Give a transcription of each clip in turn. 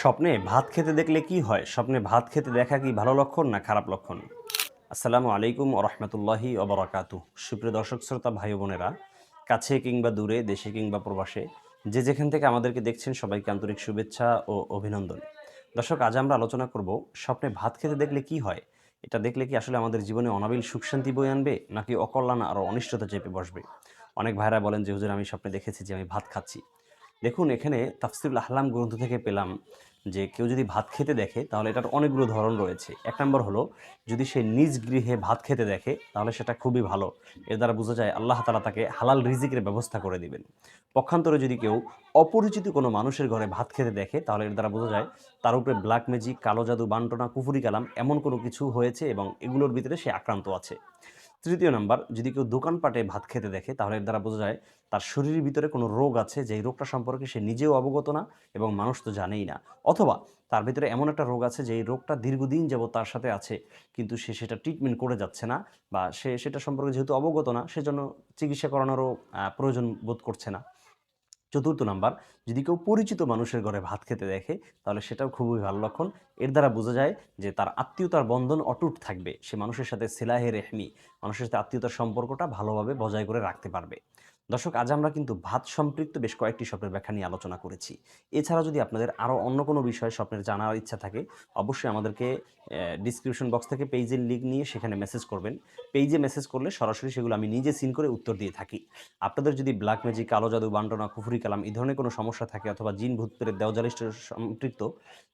স্বপ্নে ভাত খেতে দেখলে কি হয়? স্বপ্নে ভাত খেতে দেখা কি ভালো লক্ষণ না খারাপ লক্ষণ? আসসালামু আলাইকুম রহমতুল্লাহি অবরাকাতু সুপ্রিয় দর্শক, শ্রোতা, ভাই বোনেরা, কাছে কিংবা দূরে, দেশে কিংবা প্রবাসে, যে যেখান থেকে আমাদেরকে দেখছেন, সবাইকে আন্তরিক শুভেচ্ছা ও অভিনন্দন। দর্শক, আজ আমরা আলোচনা করব স্বপ্নে ভাত খেতে দেখলে কি হয়? এটা দেখলে কি আসলে আমাদের জীবনে অনাবিল সুখ শান্তি বয়ে আনবে, নাকি অকল্যাণ আর অনিষ্টতা চেপে বসবে? অনেক ভাইরা বলেন যে, হুজুর, আমি স্বপ্নে দেখেছি যে, আমি ভাত খাচ্ছি। দেখুন, এখানে তাফসিরুল আহলাম গ্রন্থ থেকে পেলাম যে কেউ যদি ভাত খেতে দেখে, তাহলে এটার অনেকগুলো ধরন রয়েছে। এক নম্বর হলো, যদি সে নিজ গৃহে ভাত খেতে দেখে, তাহলে সেটা খুবই ভালো। এর দ্বারা বোঝা যায়, আল্লাহ তালা তাকে হালাল রিজিকের ব্যবস্থা করে দিবেন। পক্ষান্তরে যদি কেউ অপরিচিত কোনো মানুষের ঘরে ভাত খেতে দেখে, তাহলে এর দ্বারা বোঝা যায়, তার উপরে ব্ল্যাক ম্যাজিক, কালো জাদু, বান্টনা, কুফুরি কালাম এমন কোনো কিছু হয়েছে এবং এগুলোর ভিতরে সে আক্রান্ত আছে। তৃতীয় নাম্বার, যদি কেউ দোকানপাটে ভাত খেতে দেখে, তাহলে এর দ্বারা বোঝা যায় তার শরীরের ভিতরে কোনো রোগ আছে, যেই রোগটা সম্পর্কে সে নিজেও অবগত না এবং মানুষ তো জানেই না। অথবা তার ভিতরে এমন একটা রোগ আছে যে এই রোগটা দীর্ঘদিন যাব তার সাথে আছে, কিন্তু সে সেটা ট্রিটমেন্ট করে যাচ্ছে না বা সে সেটা সম্পর্কে যেহেতু অবগত না, সেজন্য চিকিৎসা করানোরও প্রয়োজন বোধ করছে না। চতুর্থ নাম্বার, যদি কেউ পরিচিত মানুষের ঘরে ভাত খেতে দেখে, তাহলে সেটাও খুবই ভালো লক্ষণ। এর দ্বারা বোঝা যায় যে তার আত্মীয়তার বন্ধন অটুট থাকবে। সে মানুষের সাথে সিলাহে রেহমি, মানুষের সাথে আত্মীয়তার সম্পর্কটা ভালোভাবে বজায় করে রাখতে পারবে। দর্শক, আজ আমরা কিন্তু ভাত সম্পৃক্ত বেশ কয়েকটি স্বপ্নের ব্যাখ্যা নিয়ে আলোচনা করেছি। এছাড়া যদি আপনাদের আরও অন্য কোনো বিষয়ে স্বপ্নের জানার ইচ্ছা থাকে, অবশ্যই আমাদেরকে ডিসক্রিপশন বক্স থেকে পেজের লিঙ্ক নিয়ে সেখানে মেসেজ করবেন। পেজে মেসেজ করলে সরাসরি সেগুলো আমি নিজে সিন করে উত্তর দিয়ে থাকি। আপনাদের যদি ব্ল্যাক ম্যাজিক কালো জাদু, বান্টনা, কুফুরি কালাম এই ধরনের কোনো সমস্যা থাকে অথবা জিন ভূত পেরে দেওজালিষ্ট সম্পৃক্ত,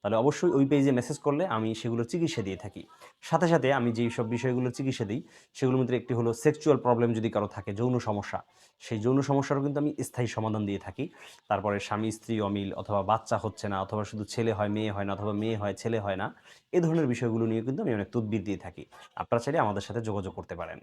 তাহলে অবশ্যই ওই পেজে মেসেজ করলে আমি সেগুলোর চিকিৎসা দিয়ে থাকি। সাথে সাথে আমি যেই সব বিষয়গুলোর চিকিৎসা দিই, সেগুলোর মধ্যে একটি হলো সেক্সুয়াল প্রবলেম যদি কারও থাকে, যৌন সমস্যা। সেই যৌন সমস্যারও কিন্তু আমি স্থায়ী সমাধান দিয়ে থাকি। তারপরে স্বামী, স্ত্রী অমিল অথবা বাচ্চা হচ্ছে না, অথবা শুধু ছেলে হয়, মেয়ে হয় না, অথবা মেয়ে হয়, ছেলে হয় না, এ ধরনের বিষয়গুলো নিয়ে কিন্তু আমি অনেক তদবির দিয়ে থাকি। আপনারা চাইলে আমাদের সাথে যোগাযোগ করতে পারেন।